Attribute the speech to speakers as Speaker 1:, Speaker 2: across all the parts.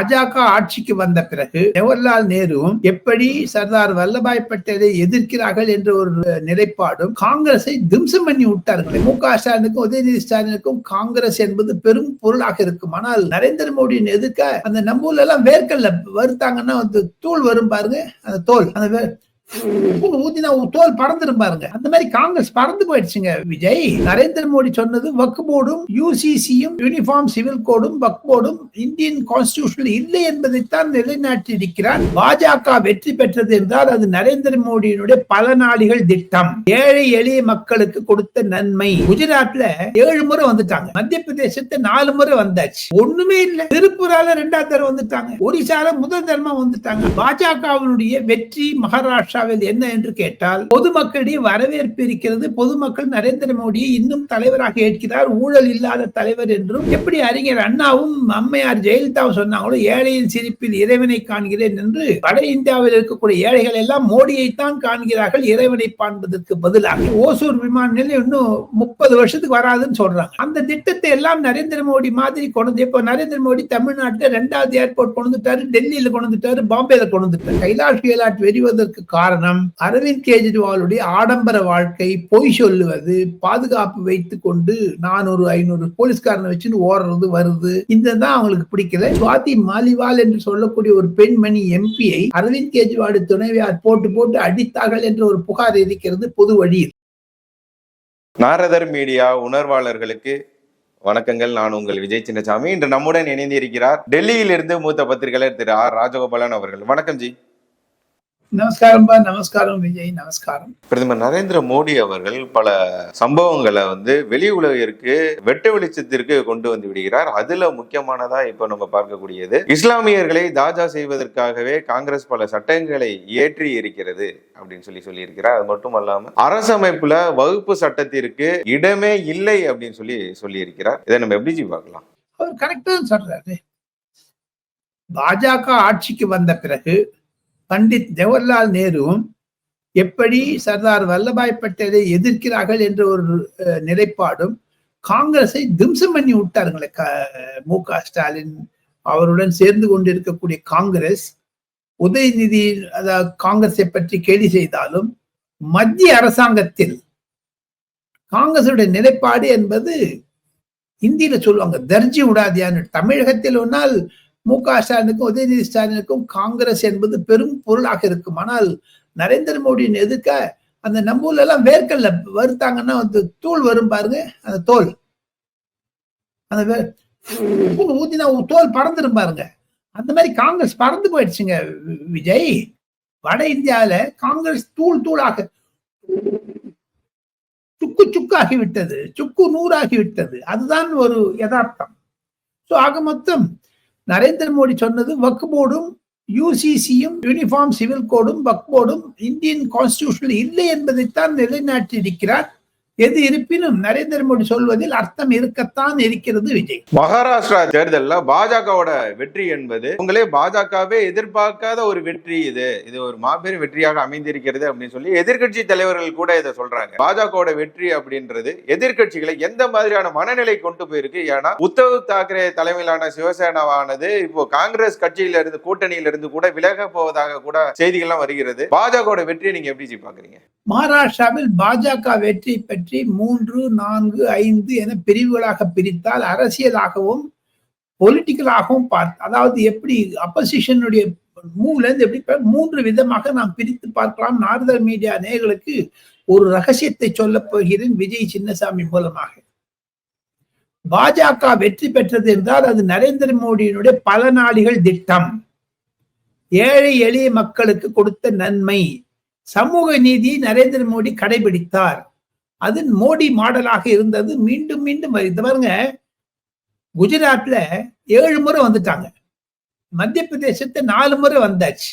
Speaker 1: பாஜக ஆட்சிக்கு வந்த பிறகு ஜவஹர்லால் நேருவும் எப்படி சர்தார் வல்லபாய் பட்டேலை எதிர்க்கிறார்கள் என்ற ஒரு நிலைப்பாடும் காங்கிரஸை திம்சம் பண்ணி விட்டார்கள். மு க ஸ்டாலினுக்கும் உதயநிதி ஸ்டாலினுக்கும் காங்கிரஸ் என்பது பெரும் பொருளாக இருக்கும். ஆனால் நரேந்திர மோடியின் எதிர்க்க அந்த நம்ம எல்லாம் வேர்க்கல்ல வருத்தாங்கன்னா வந்து தூள் வரும் பாருங்க. அந்த தோல் அந்த ஊத்தி தான் தோல் பறந்துடும் பாருங்க. அந்த மாதிரி காங்கிரஸ் பறந்து போயிடுச்சுங்க விஜய். நரேந்திர மோடி சொன்னது வக் போர்டும் யூசிசியும் யூனிஃபார்ம் சிவில் கோடும் வக் போர்டும் இந்தியன் கான்ஸ்டியூஷன் இல்லை என்பதைத்தான் நிலைநாட்டி இருக்கிறார் பாஜக வெற்றி பெற்றது என்றால் அது நரேந்திர மோடியினுடைய பல நாளிகள் திட்டம். ஏழை எளிய மக்களுக்கு கொடுத்த நன்மை. குஜராத்ல ஏழு முறை வந்துட்டாங்க. மத்திய பிரதேசத்தை நாலு முறை வந்தாச்சு. ஒண்ணுமே இல்ல. திருப்பூரால ரெண்டாவது தரம் வந்துட்டாங்க. ஒரிசால முதல் தரமா வந்துட்டாங்க. பாஜகவினுடைய வெற்றி மகாராஷ்டிரா அமெரிக்காவில் என்ன என்று கேட்டால் பொதுமக்களிடையே வரவேற்பு இருக்கிறது. பொதுமக்கள் நரேந்திர மோடியை இன்னும் தலைவராக ஏற்கிறார். ஊழல் இல்லாத தலைவர் என்றும். எப்படி அறிஞர் அண்ணாவும் அம்மையார் ஜெயலலிதாவும் சொன்னாங்களோ ஏழையின் சிரிப்பில் இறைவனை காண்கிறேன் என்று வட இந்தியாவில் இருக்கக்கூடிய ஏழைகள் எல்லாம் மோடியைத்தான் காண்கிறார்கள். இறைவனை காண்பதற்கு பதிலாக. ஓசூர் விமான நிலையம் இன்னும் முப்பது வருஷத்துக்கு வராதுன்னு சொல்றாங்க. அந்த திட்டத்தை எல்லாம் நரேந்திர மோடி மாதிரி கொண்டு இப்போ நரேந்திர மோடி தமிழ்நாட்டில் ரெண்டாவது ஏர்போர்ட் கொண்டு வந்துட்டாரு டெல்லியில கொண்டு வந்துட்டாரு பாம்பேல கொண்டு வந்துட்டாரு. கைலாஷ் கேலாட் வெறிவதற்கு காரணம் அரவிந்த் கெஜ்ரிவாலுடைய ஆடம்பர வாழ்க்கை பொய் சொல்லுவது பாதுகாப்பு வைத்துக் கொண்டு நானூறு ஐநூறு போலீஸ்காரனை வச்சுன்னு ஓடுறது வருது. இந்த தான் அவங்களுக்கு பிடிக்கல. சுவாதி மாலிவால் என்று சொல்லக்கூடிய ஒரு பெண்மணி எம்பியை அரவிந்த் கெஜ்ரிவால் துணைவியார் போட்டு போட்டு அடித்தார்கள் என்ற ஒரு புகார் இருக்கிறது பொது வழியில்.
Speaker 2: நாரதர் மீடியா உணர்வாளர்களுக்கு வணக்கங்கள். நான் உங்கள் விஜய் சின்னசாமி. இன்று நம்முடன் இணைந்து இருக்கிறார் டெல்லியிலிருந்து மூத்த பத்திரிகையாளர் திரு ஆர் ராஜகோபாலன் அவர்கள். வணக்கம் ஜி.
Speaker 1: நமஸ்காரம் பா நமஸ்காரம் விஜய் நமஸ்காரம்.
Speaker 2: பிரதமர் நரேந்திர மோடி அவர்கள் பல சம்பவங்களை வந்து வெளி உலகிற்கு வெட்ட வெளிச்சத்திற்கு கொண்டு வந்து விடுகிறார். அதுல முக்கியமானதா இப்ப நம்ம பார்க்கக்கூடியது இஸ்லாமியர்களை தாஜா செய்வதற்காகவே காங்கிரஸ் பல சட்டங்களை இயற்றி இருக்கிறது அப்படின்னு சொல்லி சொல்லியிருக்கிறார். அது மட்டும் அல்லாம அரசமைப்புல வகுப்பு சட்டத்திற்கு இடமே இல்லை அப்படின்னு சொல்லி சொல்லியிருக்கிறார். இதை நம்ம எப்படி பார்க்கலாம்?
Speaker 1: அவர் கரெக்டா சொல்றாரு. பாஜக ஆட்சிக்கு வந்த பிறகு பண்டித் ஜவஹர்லால் நேருவும் எப்படி சர்தார் வல்லபாய் பட்டேலை எதிர்க்கிறார்கள் என்ற ஒரு நிலைப்பாடும் காங்கிரஸை திம்சம் பண்ணி விட்டாருங்களே க- மு க ஸ்டாலின் அவருடன் சேர்ந்து கொண்டிருக்கக்கூடிய காங்கிரஸ். உதயநிதி அதாவது காங்கிரஸை பற்றி கேலி செய்தாலும் மத்திய அரசாங்கத்தில் காங்கிரசுடைய நிலைப்பாடு என்பது இந்தியில சொல்லுவாங்க தர்ஜி விடாதியான்னு தமிழகத்தில் ஒன்னால் மு க ஸ்டாலினுக்கும் உதயநிதி ஸ்டாலினுக்கும் காங்கிரஸ் என்பது பெரும் பொருளாக இருக்கும். ஆனால் நரேந்திர மோடியின் எதிர்க்க அந்த நம்பூர்ல எல்லாம் வேர்க்கல்ல வருத்தாங்கன்னா வந்து தூள் வரும் பாருங்க அந்த தோல். அந்த ஊத்தினா ஊதினா தோல் பறந்துரும் பாருங்க. அந்த மாதிரி காங்கிரஸ் பறந்து போயிடுச்சுங்க வி- விஜய். வட இந்தியாவில காங்கிரஸ் தூள் தூளாக சுக்கு சுக்காகி விட்டது சுக்கு நூறாகி விட்டது. அதுதான் ஒரு யதார்த்தம். சோ ஆக மொத்தம் நரேந்திர மோடி சொன்னது வக் போர்டும் யூசிசியும் யூனிஃபார்ம் சிவில் கோடும் வக் போர்டும் இந்தியன் கான்ஸ்டியூஷனில் இல்லை என்பதைத்தான் நிலைநாட்டி இருக்கிறார் எது இருப்பினும் நரேந்திர மோடி சொல்வதில் அர்த்தம் இருக்கத்தான் இருக்கிறது விஜய்.
Speaker 2: மகாராஷ்டிரா தேர்தல்ல பாஜகவோட வெற்றி என்பது உங்களே பாஜகவே எதிர்பார்க்காத ஒரு வெற்றி இது. இது ஒரு மாபெரும் வெற்றியாக அமைந்திருக்கிறது அப்படின்னு சொல்லி எதிர்க்கட்சி தலைவர்கள் கூட இதை சொல்றாங்க. பாஜகவோட வெற்றி அப்படின்றது எதிர்க்கட்சிகளை எந்த மாதிரியான மனநிலை கொண்டு போயிருக்கு? ஏன்னா உத்தவ் தாக்கரே தலைமையிலான சிவசேனாவானது இப்போ காங்கிரஸ் கட்சியில இருந்து கூட்டணியில இருந்து கூட விலக போவதாக கூட செய்திகள்லாம் வருகிறது. பாஜகவோட வெற்றியை நீங்க எப்படி பாக்குறீங்க
Speaker 1: மகாராஷ்டிராவில் பாஜக வெற்றி பற்றி மூன்று நான்கு ஐந்து என பிரிவுகளாக பிரித்தால் அரசியலாகவும் பொலிட்டிக்கலாகவும் பார்த்து அதாவது எப்படி அப்பசிஷனுடைய மூவ்லேருந்து எப்படி மூன்று விதமாக நாம் பிரித்து பார்க்கலாம். நாரதர் மீடியா நேர்களுக்கு ஒரு ரகசியத்தை சொல்லப் போகிறேன் விஜய் சின்னசாமி மூலமாக. பாஜக வெற்றி பெற்றது என்றால் அது நரேந்திர மோடியினுடைய பல நாளிகள் திட்டம். ஏழை எளிய மக்களுக்கு கொடுத்த நன்மை. சமூக நீதியை நரேந்திர மோடி கடைபிடித்தார். அது மோடி மாடலாக இருந்தது. மீண்டும் மீண்டும் வருது. இது பாருங்க குஜராத்ல ஏழு முறை வந்துட்டாங்க. மத்திய பிரதேசத்தை நாலு முறை வந்தாச்சு.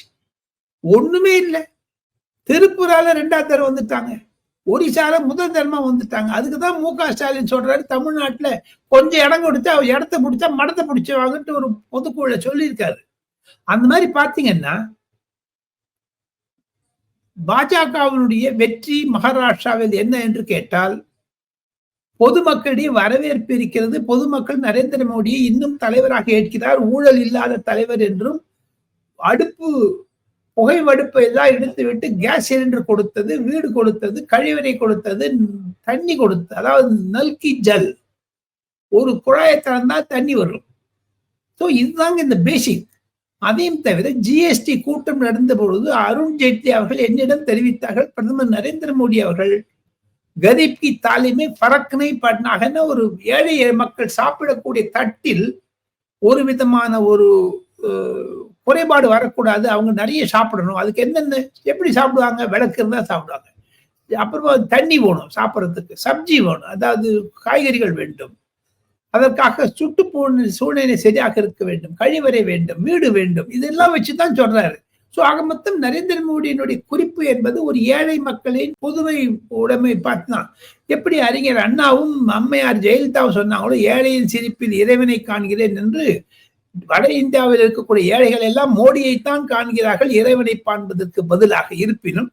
Speaker 1: ஒண்ணுமே இல்லை. திருப்பூரால ரெண்டாவது தரம் வந்துட்டாங்க. ஒரிசால முதல் தரமா வந்துட்டாங்க. அதுக்குதான் மு க ஸ்டாலின் சொல்றாரு தமிழ்நாட்டுல கொஞ்சம் இடம் கொடுத்து அவர் இடத்த பிடிச்சா மடத்தை பிடிச்சவாங்கன்ட்டு ஒரு பொதுக்குழுல சொல்லியிருக்காரு. அந்த மாதிரி பாத்தீங்கன்னா பாஜகவினுடைய வெற்றி மகாராஷ்டிராவில் என்ன என்று கேட்டால் பொதுமக்களிடையே வரவேற்பு இருக்கிறது. பொதுமக்கள் நரேந்திர மோடியை இன்னும் தலைவராக ஏற்கிறார். ஊழல் இல்லாத தலைவர் என்றும் அடுப்பு புகை வடுப்பை எல்லாம் எடுத்துவிட்டு கேஸ் சிலிண்டர் கொடுத்தது வீடு கொடுத்தது கழிவறை கொடுத்தது தண்ணி கொடுத்தது அதாவது நல்கி ஜல். ஒரு குழாயை திறந்தா தண்ணி வரும். ஸோ இதுதாங்க இந்த பேசிக் அதையும் தவிர ஜிஎஸ்டி கூட்டம் நடந்த பொழுது அருண் ஜேட்லி அவர்கள் என்னிடம் தெரிவித்தார்கள். பிரதமர் நரேந்திர மோடி அவர்கள் கரீப் கி தாலிமே பறக்கனை பட்னாகன ஒரு ஏழை மக்கள் சாப்பிடக்கூடிய தட்டில் ஒரு விதமான ஒரு குறைபாடு வரக்கூடாது. அவங்க நிறைய சாப்பிடணும். அதுக்கு என்னென்ன எப்படி சாப்பிடுவாங்க? விளக்கு இருந்தால் சாப்பிடுவாங்க. அப்புறமா தண்ணி வேணும் சாப்பிட்றதுக்கு. சப்ஜி வேணும். அதாவது காய்கறிகள் வேண்டும். அதற்காக சுட்டுப்போன சூழ்நிலை சரியாக இருக்க வேண்டும் கழிவறை வேண்டும் வீடு வேண்டும். இதெல்லாம் வச்சுதான் சொல்றாரு. ஸோ ஆக மொத்தம் நரேந்திர மோடியினுடைய குறிப்பு என்பது ஒரு ஏழை மக்களின் பொதுவை உடைமை பார்த்துதான். எப்படி அறிஞர் அண்ணாவும் அம்மையார் ஜெயலலிதாவும் சொன்னாங்களோ ஏழையின் சிரிப்பில் இறைவனை காண்கிறேன் என்று வட இந்தியாவில் இருக்கக்கூடிய ஏழைகள் எல்லாம் மோடியைத்தான் காண்கிறார்கள் இறைவனை காண்பதற்கு பதிலாக. இருப்பினும்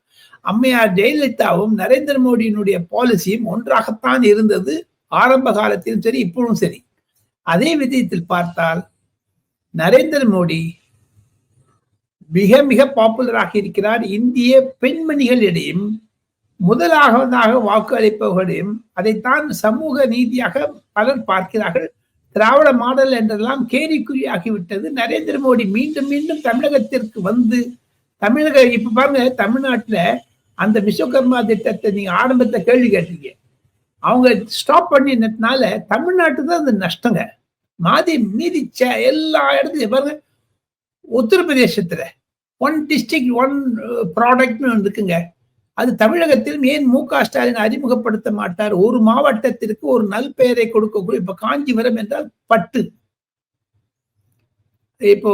Speaker 1: அம்மையார் ஜெயலலிதாவும் நரேந்திர மோடியினுடைய பாலிசியும் ஒன்றாகத்தான் இருந்தது. ஆரம்ப காலத்திலும் சரி இப்பவும் சரி. அதே விதத்தில் பார்த்தால் நரேந்திர மோடி மிக மிக பாப்புலராக இருக்கிறார். இந்திய பெண்மணிகளிடையும் முதலாவதாக வாக்கு அளிப்பவர்களையும் அதைத்தான் சமூக நீதியாக பலர் பார்க்கிறார்கள். திராவிட மாடல் என்றெல்லாம் கேலிக்குறியாகிவிட்டது நரேந்திர மோடி மீண்டும் மீண்டும் தமிழகத்திற்கு வந்து தமிழக இப்ப பாருங்க தமிழ்நாட்டுல அந்த விஸ்வகர்மா திட்டத்தை நீங்க ஆரம்பத்தை கேள்வி கேட்டீங்க. அவங்க ஸ்டாப் பண்ணினதுனால தமிழ்நாட்டு தான் அந்த நஷ்டங்க. மாதி மீதி எல்லா இடத்துலையும் பாருங்க. உத்தரப்பிரதேசத்துல ஒன் டிஸ்ட்ரிக்ட் ஒன் ப்ராடக்ட்னு ஒன்று இருக்குங்க. அது தமிழகத்திலும் ஏன் மு க ஸ்டாலின் அறிமுகப்படுத்த மாட்டார்? ஒரு மாவட்டத்திற்கு ஒரு நல் பெயரை கொடுக்கக்கூடிய இப்ப காஞ்சிபுரம் என்றால் பட்டு. இப்போ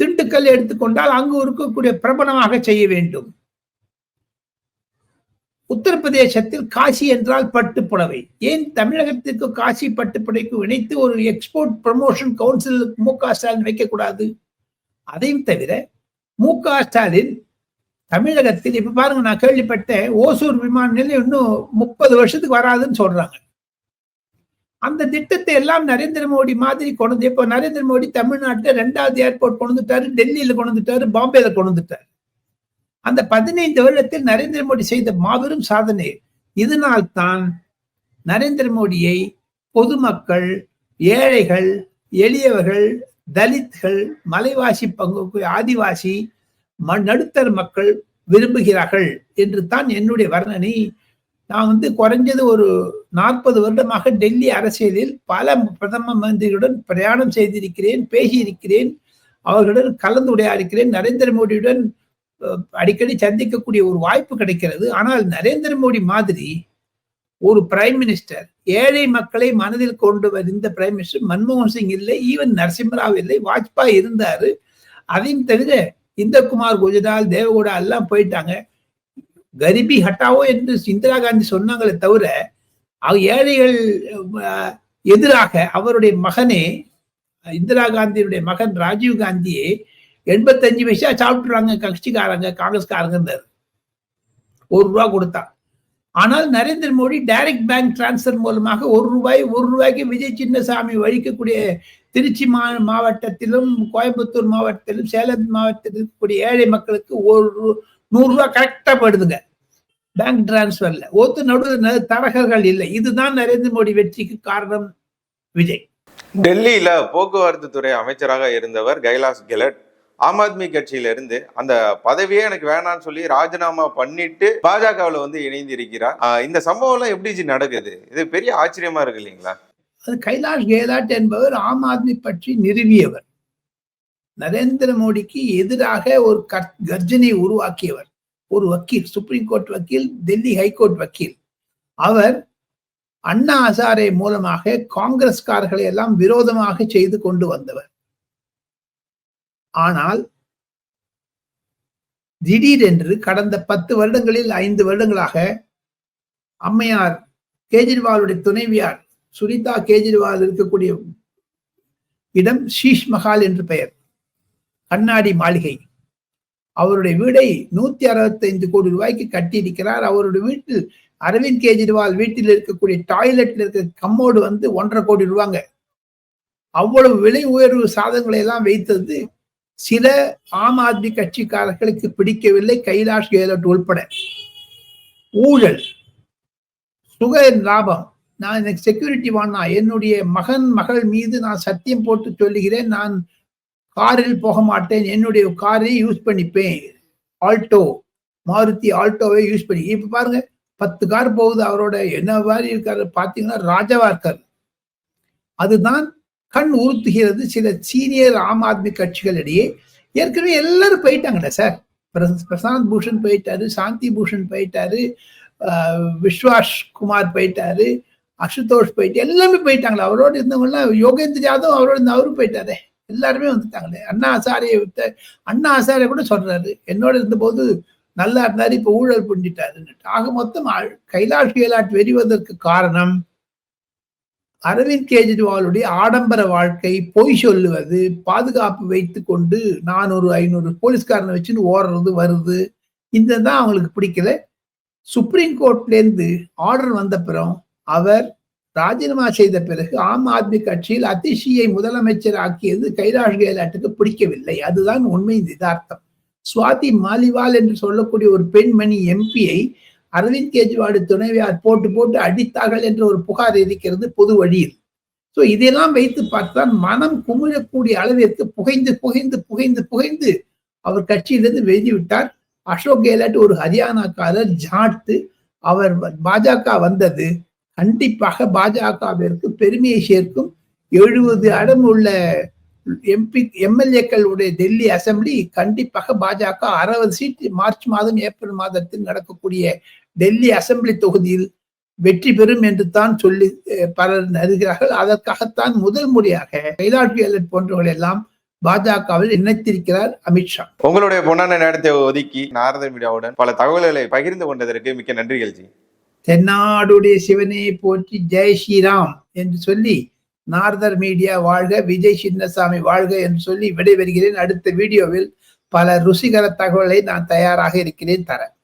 Speaker 1: திண்டுக்கல் எடுத்துக்கொண்டால் அங்கு இருக்கக்கூடிய பிரபலமாக செய்ய வேண்டும். உத்தரப்பிரதேசத்தில் காசி என்றால் பட்டு புடவை ஏன் தமிழகத்திற்கு காசி பட்டுப்புடைக்கு இணைத்து ஒரு எக்ஸ்போர்ட் ப்ரமோஷன் கவுன்சில் மு க ஸ்டாலின் வைக்கக்கூடாது? அதையும் தவிர மு க ஸ்டாலின் தமிழகத்தில் இப்ப பாருங்க நான் கேள்விப்பட்டேன் ஓசூர் விமான நிலையம் இன்னும் முப்பது வருஷத்துக்கு வராதுன்னு சொல்றாங்க. அந்த திட்டத்தை எல்லாம் நரேந்திர மோடி மாதிரி கொண்டு இப்போ நரேந்திர மோடி தமிழ்நாட்டில் ரெண்டாவது ஏர்போர்ட் கொண்டுட்டாரு டெல்லியில கொண்டுட்டாரு பாம்பேல கொண்டுட்டாரு அந்த பதினைந்து வருடத்தில் நரேந்திர மோடி செய்த மாபெரும் சாதனை இதனால் தான் நரேந்திர மோடியை பொதுமக்கள் ஏழைகள் எளியவர்கள் தலித்கள் மலைவாசி பங்கு ஆதிவாசி நடுத்தர மக்கள் விரும்புகிறார்கள் என்று தான் என்னுடைய வர்ணனை. நான் வந்து குறைஞ்சது ஒரு நாற்பது வருடமாக டெல்லி அரசியலில் பல பிரதம மந்திரியுடன் பிரயாணம் செய்திருக்கிறேன் பேசியிருக்கிறேன். அவர்களுடன் கலந்துரையாடிக்கிறேன் நரேந்திர மோடியுடன் அடிக்கடி சந்திக்கக்கூடிய ஒரு வாய்ப்பு கிடைக்கிறது. ஆனால் நரேந்திர மோடி மாதிரி ஒரு பிரைம் மினிஸ்டர் ஏழை மக்களை மனதில் கொண்டு வந்த பிரைம் மினிஸ்டர் மன்மோகன் சிங் இல்லை ஈவன் நரசிம்மராவ் இல்லை வாஜ்பாய் இருந்தாரு. அதையும் தவிர இந்தகுமார் குஜரால் தேவகோடா எல்லாம் போயிட்டாங்க. கரிபி ஹட்டாவோ என்று இந்திரா காந்தி சொன்னாங்களே தவிர ஏழைகள் எதிராக அவருடைய மகனே இந்திரா காந்தியுடைய மகன் ராஜீவ் காந்தியே எண்பத்தஞ்சு பைசா சாப்பிட்றாங்க கட்சிக்காரங்க காங்கிரஸ்காரங்க ஒரு ரூபா கொடுத்தா. ஆனால் Narendra Modi direct bank transfer மூலமாக ஒரு ரூபாய் ஒரு ரூபாய்க்கு விஜய் சின்னசாமி வழிக்கக்கூடிய திருச்சி மா மாவட்டத்திலும் கோயம்புத்தூர் மாவட்டத்திலும் சேலம் மாவட்டத்தில் இருக்கக்கூடிய ஏழை மக்களுக்கு ஒரு நூறுரூவா கரெக்டாக போயிடுதுங்க. படுதுங்க பேங்க் டிரான்ஸ்பர்ல ஒத்து நடு தரகர்கள் இல்லை. இதுதான் நரேந்திர மோடி வெற்றிக்கு காரணம் விஜய்.
Speaker 2: டெல்லியில போக்குவரத்து துறை அமைச்சராக இருந்தவர் கைலாஸ் கெலட். ஆம் ஆத்மி கட்சியில இருந்து அந்த பதவியே எனக்கு வேணாம்னு சொல்லி ராஜினாமா பண்ணிட்டு பாஜகவில் வந்து இணைந்து இருக்கிறார் இந்த சம்பவம் எல்லாம் எப்படி நடக்குது? இது பெரிய ஆச்சரியமா இருக்கு இல்லைங்களா?
Speaker 1: அது கைலாஷ் கெலாட் என்பவர் ஆம் ஆத்மி பற்றி நிறுவியவர். நரேந்திர மோடிக்கு எதிராக ஒரு கர்ஜனை உருவாக்கியவர். ஒரு வக்கீல் சுப்ரீம் கோர்ட் வக்கீல் டெல்லி ஹைகோர்ட் வக்கீல். அவர் அண்ணா ஹசாரே மூலமாக காங்கிரஸ்காரர்களை எல்லாம் விரோதமாக செய்து கொண்டு வந்தவர். ஆனால் திடீரென்று கடந்த பத்து வருடங்களில் ஐந்து வருடங்களாக அம்மையார் கேஜ்ரிவாலுடைய துணைவியார் சுனிதா கேஜ்ரிவால் இருக்கக்கூடிய இடம் ஷீஷ் மஹால் என்று பெயர். கண்ணாடி மாளிகை. அவருடைய வீடை நூத்தி அறுபத்தைந்து கோடி ரூபாய்க்கு கட்டியிருக்கிறார். அவருடைய வீட்டில் அரவிந்த் கெஜ்ரிவால் வீட்டில் இருக்கக்கூடிய டாய்லெட்ல இருக்க கம்மோடு வந்து ஒன்றரை கோடி ரூபாங்க. அவ்வளவு விலை உயர்வு சாதனங்களை எல்லாம் வைத்தது சில ஆம் ஆத்மி கட்சிக்காரர்களுக்கு பிடிக்கவில்லை கைலாஷ் கெஹ்லோட் உள்பட. ஊழல் சுக லாபம். நான் எனக்கு செக்யூரிட்டி வாங்கினா என்னுடைய மகன் மகள் மீது நான் சத்தியம் போட்டு சொல்லுகிறேன். நான் காரில் போக மாட்டேன். என்னுடைய காரை யூஸ் பண்ணிப்பேன். ஆல்டோ மாருதி ஆல்டோவை யூஸ் பண்ணி. இப்ப பாருங்க பத்து கார் போகுது. அவரோட என்ன மாதிரி இருக்காரு? பாத்தீங்கன்னா ராஜாவா இருக்காரு அதுதான் கண் உறுத்துகிறது சில சீனியர் ஆம் ஆத்மி கட்சிகளிடையே. ஏற்கனவே எல்லாரும் போயிட்டாங்கடா சார். பிரசாந்த் பூஷன் போயிட்டாரு சாந்தி பூஷன் போயிட்டாரு ஆஹ் விஸ்வாஸ் குமார் போயிட்டாரு அசுதோஷ் போயிட்டு எல்லாமே போயிட்டாங்களே? அவரோட இருந்தவங்கலாம் யோகேந்திர யாதவ் அவரோட இருந்த அவரும் போயிட்டாரே. எல்லாருமே வந்துட்டாங்களே. அண்ணா ஆசாரிய அண்ணா ஆசாரிய கூட சொல்றாரு. என்னோட இருந்தபோது நல்லா இருந்தாரு இப்ப ஊழல் புரிஞ்சிட்டாருன்னு ஆக மொத்தம் கைலாஷ் கேலாட் வெறிவதற்கு காரணம் அரவிந்த் கெஜ்ரிவாலுடைய ஆடம்பர வாழ்க்கை பொய் சொல்லுவது பாதுகாப்பு வைத்து கொண்டு நானூறு ஐநூறு போலீஸ்காரனை வச்சுன்னு ஓடுறது வருது. இந்த தான் அவங்களுக்கு பிடிக்கல. சுப்ரீம் கோர்ட்லேருந்து ஆர்டர் வந்த பிறகு அவர் ராஜினாமா செய்த பிறகு ஆம் ஆத்மி கட்சியில் அதிஷியை முதலமைச்சர் ஆக்கியது கைலாஷ் கெலாட்டுக்கு பிடிக்கவில்லை. அதுதான் உண்மை யதார்த்தம். சுவாதி மாலிவால் என்று சொல்லக்கூடிய ஒரு பெண்மணி எம்பியை அரவிந்த் கெஜ்ரிவால் துணைவியார் போட்டு போட்டு அடித்தார்கள் என்ற ஒரு புகார் இருக்கிறது பொது வழியில். ஸோ இதெல்லாம் வைத்து பார்த்தால் மனம் குமிழக்கூடிய அளவிற்கு புகைந்து புகைந்து புகைந்து புகைந்து அவர் கட்சியிலிருந்து வெளியிட்டார் அசோக் கெலாட் ஒரு ஹரியானாக்காரர் ஜாட்டு. அவர் பாஜக வந்தது. கண்டிப்பாக பாஜகவிற்கு பெருமையை சேர்க்கும். எழுபது அடம் உள்ள எம்பி எம்எல்ஏக்களுடைய டெல்லி அசெம்பிளி கண்டிப்பாக பாஜக அறுபது சீட் மார்ச் மாதம் ஏப்ரல் மாதத்தில் நடக்கக்கூடிய டெல்லி அசெம்பிளி தொகுதியில் வெற்றி பெறும் என்று தான் சொல்லி பலர் அறிகிறார்கள் அதற்காகத்தான் முதல் முறையாக கைலாஷ் கெலட் போன்றவர்கள் எல்லாம் பாஜகவில் இணைத்திருக்கிறார் அமித்ஷா
Speaker 2: உங்களுடைய பொன்னான நேரத்தை ஒதுக்கி நாரத மீடியாவுடன் பல தகவல்களை பகிர்ந்து கொண்டதற்கு மிக்க நன்றிகள் ஜி.
Speaker 1: தென்னாடுடைய சிவனை போற்றி ஜெய் ஸ்ரீராம் என்று சொல்லி நார்தர் மீடியா வாழ்க விஜய் சின்னசாமி வாழ்க என்று சொல்லி விடைபெறுகிறேன். அடுத்த வீடியோவில் பல ருசிகர தகவலை நான் தயாராக இருக்கிறேன் தரேன்.